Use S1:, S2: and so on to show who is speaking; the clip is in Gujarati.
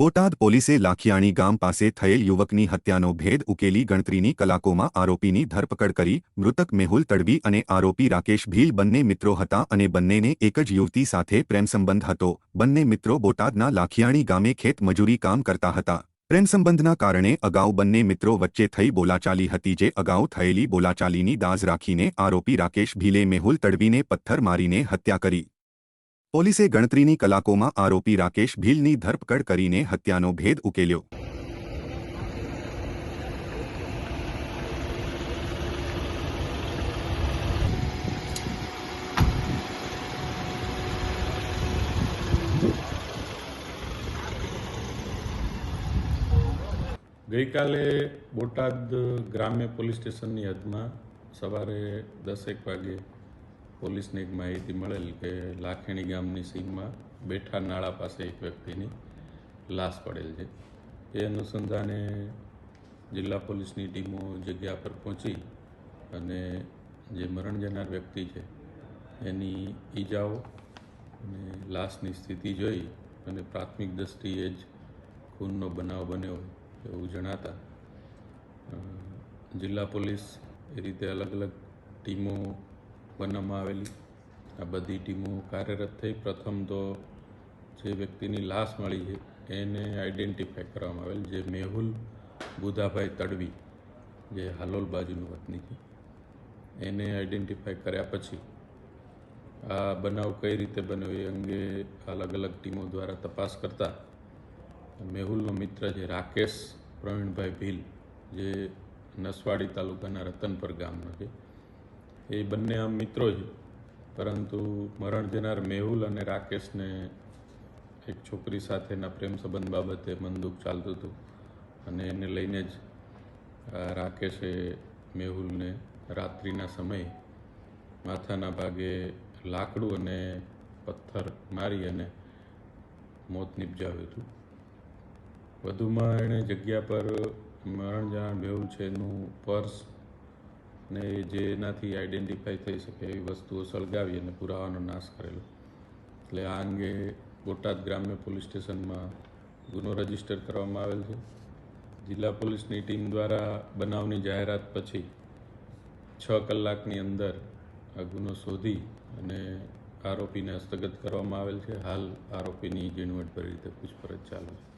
S1: બોટાદ પોલીસે લાખિયાણી ગામ પાસે થયેલ યુવકની હત્યાનો ભેદ ઉકેલી ગણતરીની કલાકોમાં આરોપીની ધરપકડ કરી, મૃતક મેહુલ તડવી અને આરોપી રાકેશ ભીલ બંને મિત્રો હતા અને બંનેને એક જ યુવતી સાથે પ્રેમસંબંધ હતો. બંને મિત્રો બોટાદના લાખિયાણી ગામે ખેત મજૂરી કામ કરતા હતા. પ્રેમસંબંધના કારણે અગાઉ બંને મિત્રો વચ્ચે થઈ બોલાચાલી હતી જે અગાઉ થયેલી બોલાચાલીની દાઝ રાખીને આરોપી રાકેશ ભીલે મેહુલ તડવીને પથ્થર મારીને હત્યા કરી. પોલીસે ગણતરીની કલાકોમાં આરોપી રાકેશ ભીલની ધરપકડ કરીને હત્યાનો ભેદ ઉકેલ્યો.
S2: ગઈકાલે બોટાદ ગ્રામ્ય પોલીસ સ્ટેશનની હદમાં સવારે દસેક વાગે પોલીસને એક માહિતી મળેલ કે લાખેણી ગામની સીમમાં બેઠા નાળા પાસે એક વ્યક્તિની લાશ પડેલ છે. એ અનુસંધાને જિલ્લા પોલીસની ટીમો જગ્યા પર પહોંચી અને જે મરણ જનાર વ્યક્તિ છે એની ઈજાઓ અને લાશની સ્થિતિ જોઈ અને પ્રાથમિક દ્રષ્ટિએ જ ખૂનનો બનાવ બન્યો એવું જણાતા જિલ્લા પોલીસ એ રીતે અલગ અલગ ટીમો બનાવવામાં આવેલી. આ બધી ટીમો કાર્યરત થઈ પ્રથમ તો જે વ્યક્તિની લાશ મળી છે, એને આઈડેન્ટિફાય કરવામાં આવેલ જે મેહુલ બુધાભાઈ તડવી, જે હાલોલ બાજુનું વતની છે, એને આઈડેન્ટિફાય કર્યા પછી આ બનાવ કઈ રીતે બન્યો એ અંગે અલગ અલગ ટીમો દ્વારા તપાસ કરતા મેહુલનો મિત્ર જે રાકેશ પ્રવીણભાઈ ભીલ, જે નસવાડી તાલુકાના રતનપર ગામનો છે. એ બંને આમ મિત્રો છે પરંતુ મરણ જનાર મેહુલ અને રાકેશને એક છોકરી સાથેના પ્રેમ સંબંધ બાબતે મનદુખ ચાલતું હતું. અને એને લઈને જ રાકેશે મેહુલને રાત્રિના સમયે માથાના ભાગે લાકડું અને પથ્થર મારી અને મોત નિપજાવ્યું હતું. વધુમાં એણે જગ્યા પર મરણ જાણ મેહુલ છે એનું પર્સ ને જેનાથી આઈડેન્ટિફાઈ થઈ શકે એવી વસ્તુઓ સળગાવી અને પુરાવાનો નાશ કરેલો. એટલે આ અંગે બોટાદ ગ્રામ્ય પોલીસ સ્ટેશનમાં ગુનો રજિસ્ટર કરવામાં આવેલ છે. જિલ્લા પોલીસની ટીમ દ્વારા બનાવની જાહેરાત પછી છ કલાકની અંદર આ ગુનો શોધી અને આરોપીને હસ્તગત કરવામાં આવેલ છે. હાલ આરોપીની ઝીણવટભરી રીતે પૂછપરછ ચાલુ છે.